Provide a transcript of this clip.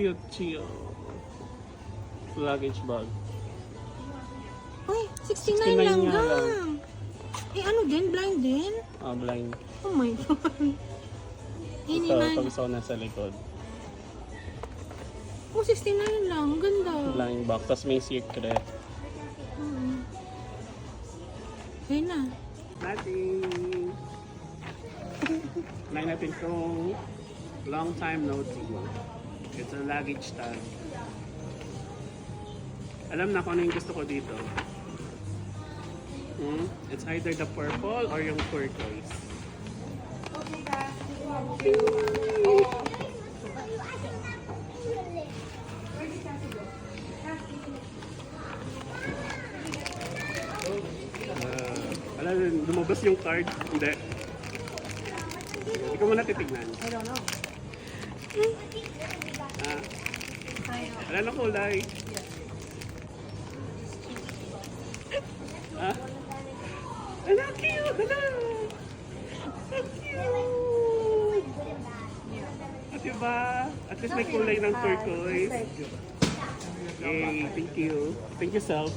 Cute, cute. Luggage bag. Uy, 69 69, lang nga gang. Eh ano din? Blind din? Ah, blind. Oh my God. Ini Ito, man. pag sa sa likod. Oh, 69 lang. Ang Ganda. Blind box. Tapos may secret. Mm. Okay na. Nothing. Tingnan natin kung long time no see. It's a luggage tag. Alam na kung ano yung gusto ko dito. Hmm? It's either the purple or yung turquoise. Uh, alam, lumabas yung card. Hindi. Hindi ko muna titignan. I don't know. Wala na kulay. Ah? Ano, cute! Ang cute! At diba? At least may kulay ng turquoise. Yay, thank you. Thank you, self.